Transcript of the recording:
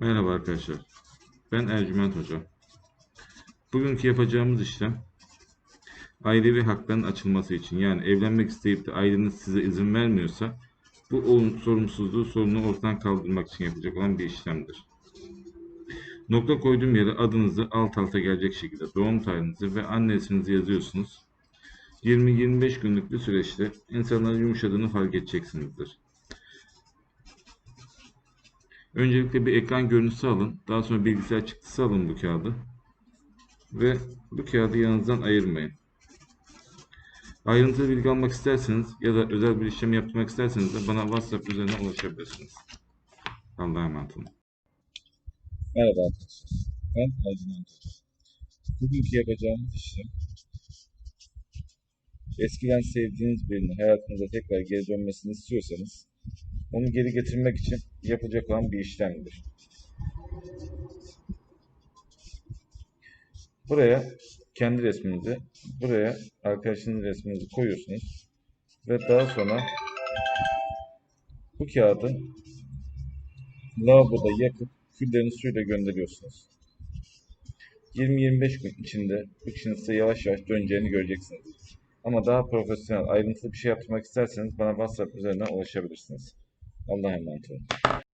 Merhaba arkadaşlar. Ben Ercüment Hoca. Bugünkü yapacağımız işlem ailevi hakların açılması için yani evlenmek isteyip de aileniz size izin vermiyorsa bu sorumsuzluğu sorunu ortadan kaldırmak için yapacak olan bir işlemdir. Nokta koyduğum yere adınızı alt alta gelecek şekilde doğum tarihinizi ve anne isminizi yazıyorsunuz. 20-25 günlük bir süreçte insanların yumuşadığını fark edeceksinizdir. Öncelikle bir ekran görüntüsü alın. Daha sonra bilgisayar çıktısı alın bu kağıdı. Ve bu kağıdı yanınızdan ayırmayın. Ayrıntılı bilgi almak isterseniz ya da özel bir işlem yaptırmak isterseniz de bana WhatsApp üzerinden ulaşabilirsiniz. Allah'a emanet olun. Merhaba arkadaşlar. Ben Ercüment Hoca. Bugünkü yapacağımız işlem eskiden sevdiğiniz birinin hayatınıza tekrar geri dönmesini istiyorsanız onu geri getirmek için yapılacak olan bir işlemdir. Buraya kendi resminizi, buraya arkadaşınızın resminizi koyuyorsunuz ve daha sonra bu kağıdı lavaboda yakıp küllerini suyla gönderiyorsunuz. 20-25 gün içinde bu kişinin size yavaş yavaş döneceğini göreceksiniz. Ama daha profesyonel, ayrıntılı bir şey yaptırmak isterseniz bana WhatsApp üzerinden ulaşabilirsiniz. Allah'a emanet.